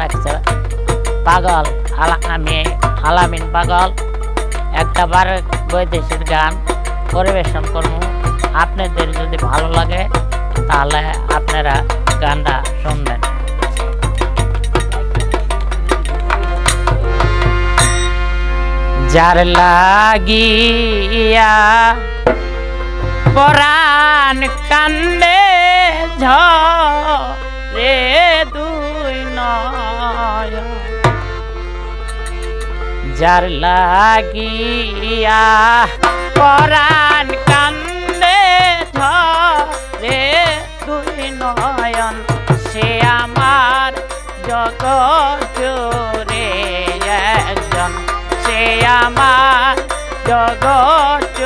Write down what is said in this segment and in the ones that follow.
রাখছে পাগল আলা আমি আলামিন পাগল। একটা বার বৈদেশিক গান পরিবেশন করব। আপনাদের যদি ভালো লাগে, তাহলে আপনারা গানটা শুনবেন। যার লাগিয়া পরাণ কান্দে ঝরে যার লাগিয়া পরাণ কান্দে ধরে দুই নয়ন, সে আমার যত জোরে একজন। সে আমার জগৎ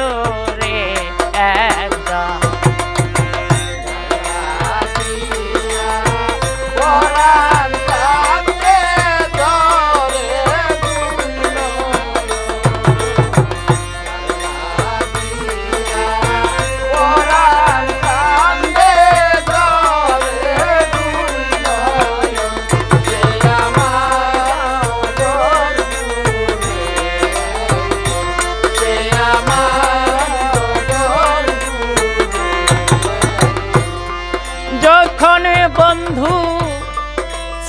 বন্ধু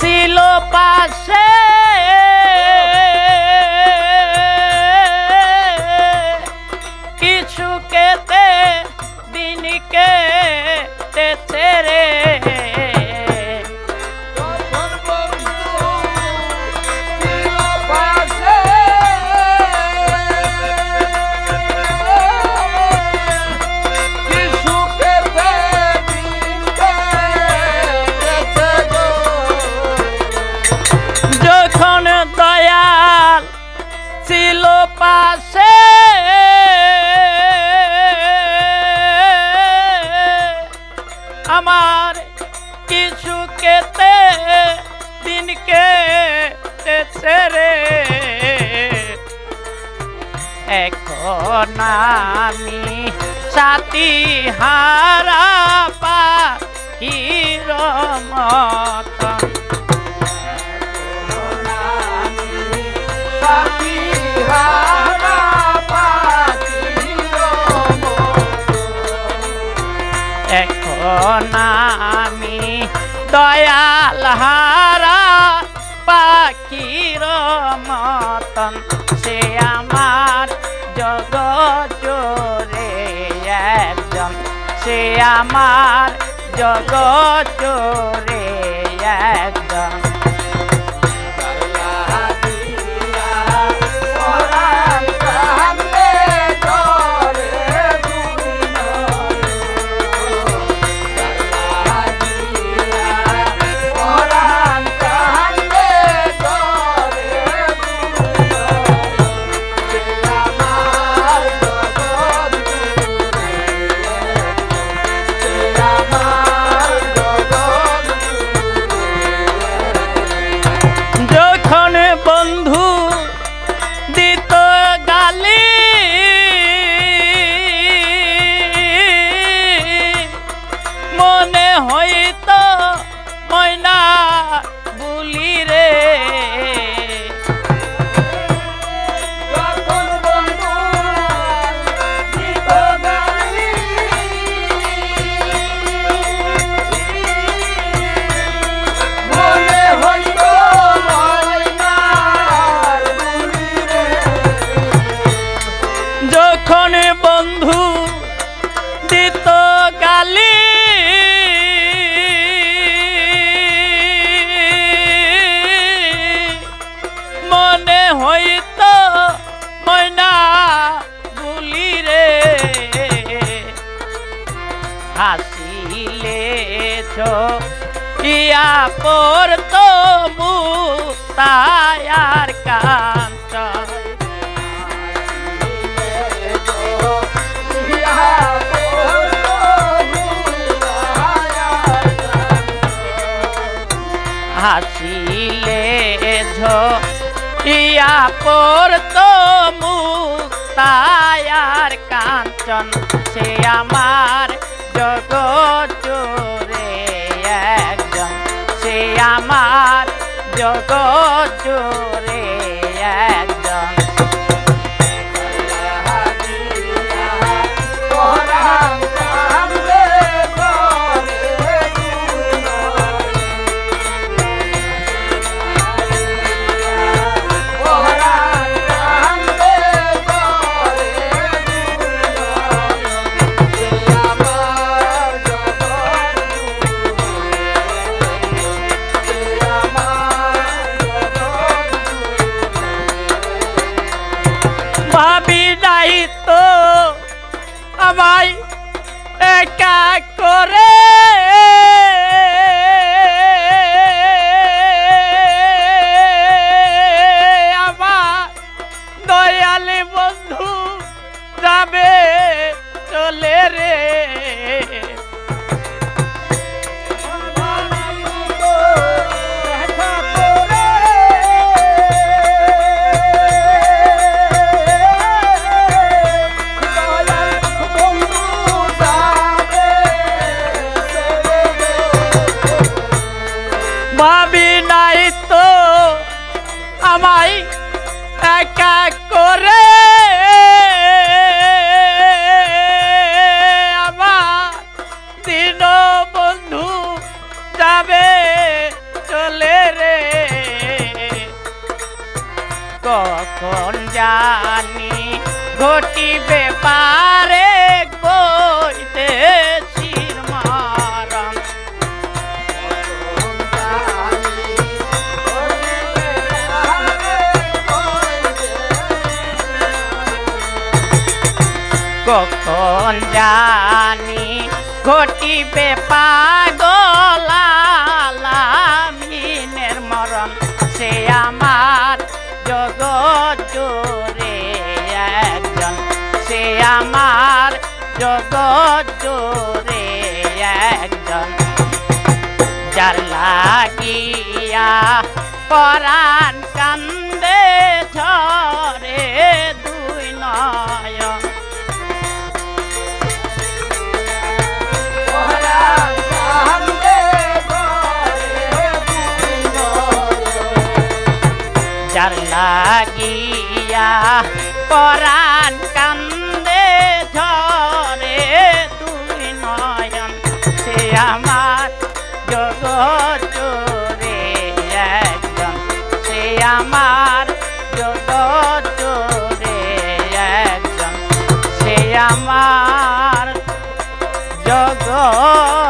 ছিল পাশে তেছে রে। এখন আমি সাথী হারা পা কি এখন মতন সে আমার জগৎ চোরে একজন সে আমার জগৎ চোরে একজন ইয়া পর পড়ত মুতায়ার কাঞ্চন হাসিলে ঝিয়া পড়ত মুক্তায়ার কাঞ্চন সে আমার জগৎ জোরে ভাবি নাই তো আমায় একা করে। একা করে আমার দিন বন্ধু যাবে চলে রে। কখন জানি ঘটিবে পারে কখন জানি ঘটিবে পাগলামিনের মরণ? সে আমার জগৎ জোরে একজন। সে আমার জগৎ জোরে একজন। যার লাগিয়া পরাণ কান্দে ঝরে লইয়া পরাণ কান্দে ঝরে তুই নয়ন, সে আমার জগৎ চোরে একজন, সে আমার জগৎ চোরে একজন, সে আমার জগৎ